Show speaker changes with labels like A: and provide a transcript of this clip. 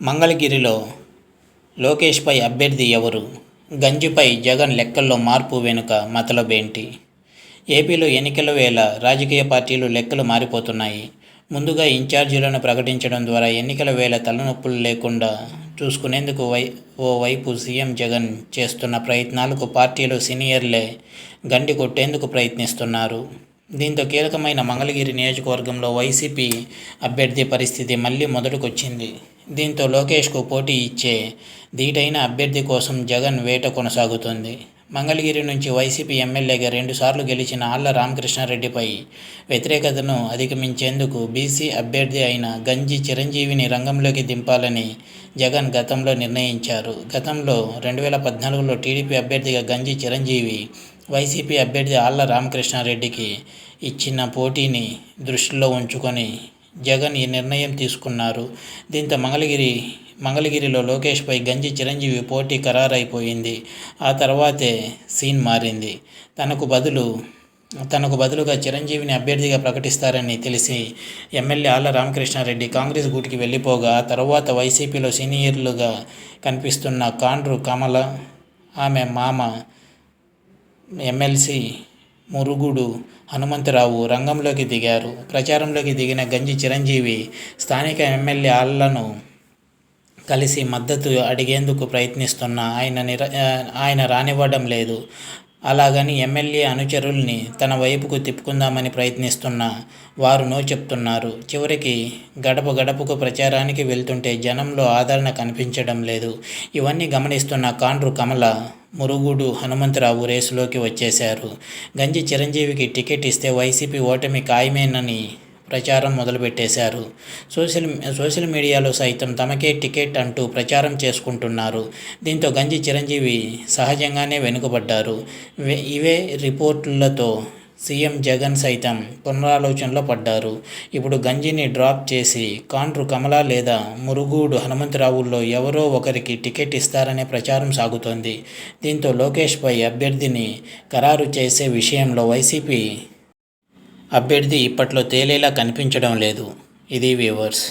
A: మంగళగిరిలో లోకేష్పై అభ్యర్థి ఎవరు? గంజిపై జగన్ లెక్కల్లో మార్పు వెనుక మతలబేంటి? ఏపీలో ఎన్నికల వేళ రాజకీయ పార్టీలు లెక్కలు మారిపోతున్నాయి. ముందుగా ఇన్ఛార్జీలను ప్రకటించడం ద్వారా ఎన్నికల వేళ తలనొప్పులు లేకుండా చూసుకునేందుకు వై ఓవైపు సీఎం జగన్ చేస్తున్న ప్రయత్నాలకు పార్టీలు సీనియర్లే గండి కొట్టేందుకు ప్రయత్నిస్తున్నారు. దీంతో కీలకమైన మంగళగిరి నియోజకవర్గంలో వైసీపీ అభ్యర్థి పరిస్థితి మళ్ళీ మొదటికొచ్చింది. దీంతో లోకేష్కు పోటీ ఇచ్చే ధీటైన అభ్యర్థి కోసం జగన్ వేట కొనసాగుతుంది. మంగళగిరి నుంచి వైసీపీ ఎమ్మెల్యేగా రెండుసార్లు గెలిచిన ఆళ్ళ రామకృష్ణారెడ్డిపై వ్యతిరేకతను అధిగమించేందుకు బీసీ అభ్యర్థి అయిన గంజి చిరంజీవిని రంగంలోకి దింపాలని జగన్ గతంలో నిర్ణయించారు. గతంలో రెండు వేల పద్నాలుగులో టీడీపీ అభ్యర్థిగా గంజి చిరంజీవి వైసీపీ అభ్యర్థి ఆళ్ళ రామకృష్ణారెడ్డికి ఇచ్చిన పోటీని దృష్టిలో ఉంచుకొని జగన్ ఈ నిర్ణయం తీసుకున్నారు. దీంతో మంగళగిరి మంగళగిరిలో లోకేష్పై గంజి చిరంజీవి పోటీ ఖరారైపోయింది. ఆ తర్వాతే సీన్ మారింది. తనకు బదులు తనకు బదులుగా చిరంజీవిని అభ్యర్థిగా ప్రకటిస్తారని తెలిసి ఎమ్మెల్యే ఆళ్ళ రామకృష్ణారెడ్డి కాంగ్రెస్ గూటికి వెళ్ళిపోగా ఆ తర్వాత వైసీపీలో సీనియర్లుగా కనిపిస్తున్న కాండ్రు కమల ఆమె మామ ఎమ్మెల్సీ మురుగుడు హనుమంతరావు రంగంలోకి దిగారు. ప్రచారంలోకి దిగిన గంజి చిరంజీవి స్థానిక ఎమ్మెల్యే ఆళ్ళను కలిసి మద్దతు అడిగేందుకు ప్రయత్నిస్తున్న. ఆయన నిర ఆయన రానివ్వడం లేదు. అలాగని ఎమ్మెల్యే అనుచరుల్ని తన వైపుకు తిప్పుకుందామని ప్రయత్నిస్తున్న వారు నో చెప్తున్నారు. చివరికి గడప గడపకు ప్రచారానికి వెళ్తుంటే జనంలో ఆదరణ కనిపించడం లేదు. ఇవన్నీ గమనిస్తున్న కాండ్రు కమల మురుగుడు హనుమంతరావు రేసులోకి వచ్చేశారు. గంజి చిరంజీవికి టికెట్ ఇస్తే వైసీపీ ఓటమి ఖాయమేనని ప్రచారం మొదలుపెట్టేశారు. సోషల్ సోషల్ మీడియాలో సైతం తమకే టికెట్ అంటూ ప్రచారం చేసుకుంటున్నారు. దీంతో గంజి చిరంజీవి సహజంగానే వెనుకబడ్డారు. ఇవే రిపోర్టులతో సీఎం జగన్ సైతం పునరాలోచనలో పడ్డారు. ఇప్పుడు గంజిని డ్రాప్ చేసి కాండ్రు కమల లేదా మురుగుడు హనుమంతరావుల్లో ఎవరో ఒకరికి టికెట్ ఇస్తారనే ప్రచారం సాగుతోంది. దీంతో లోకేష్పై అభ్యర్థిని ఖరారు చేసే విషయంలో వైసీపీ అభ్యర్థి ఇప్పట్లో తేలేలా కనిపించడం లేదు. ఇది వ్యూవర్స్.